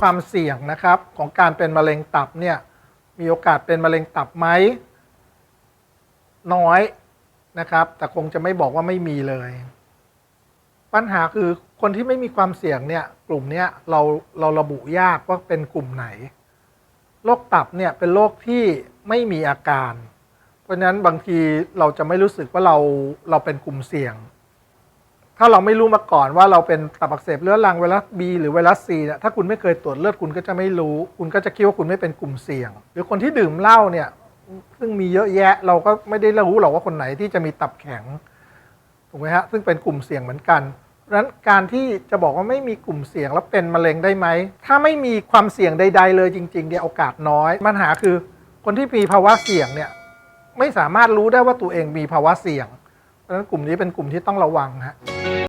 ความเสี่ยงนะครับของการเป็นมะเร็งตับเนี่ยมีโอกาสเป็นมะเร็งตับไหมน้อยนะครับ แต่คงจะไม่บอกว่าไม่มีเลย ปัญหาคือคนที่ไม่มีความเสี่ยงเนี่ยกลุ่มเนี้ยเราเราระบุยากว่าเป็นกลุ่มไหนโรคตับเนี่ยเป็นโรคที่ไม่มีอาการ เพราะฉะนั้นบางทีเราจะไม่รู้สึกว่าเราเราเป็นกลุ่มเสี่ยง ถ้าเราไม่รู้มาก่อนว่าเราเป็นตับอักเสบเรื้อรังไวรัส B หรือไวรัส C เนี่ยถ้าคุณไม่เคยตรวจเลือดคุณก็จะไม่รู้ คุณก็จะคิดว่าคุณไม่เป็นกลุ่มเสี่ยง หรือคนที่ดื่มเหล้าเนี่ยซึ่งมีเยอะแยะเราก็ไม่ได้รู้หรอกว่าคนไหนที่จะมีตับแข็งถูกไหมฮะซึ่งเป็นกลุ่มเสี่ยงเหมือนกันเพราะนั้นการที่จะบอกว่าไม่มีกลุ่มเสี่ยงแล้วเป็นมะเร็งได้ไหม ถ้าไม่มีความเสี่ยงใด ๆ เลยจริงๆเนี่ยโอกาสน้อยปัญหาคือ คนที่มีภาวะเสี่ยงเนี่ยไม่สามารถรู้ได้ว่าตัวเองมีภาวะเสี่ยง เพราะฉะนั้นกลุ่มนี้เป็นกลุ่มที่ต้องระวังฮะ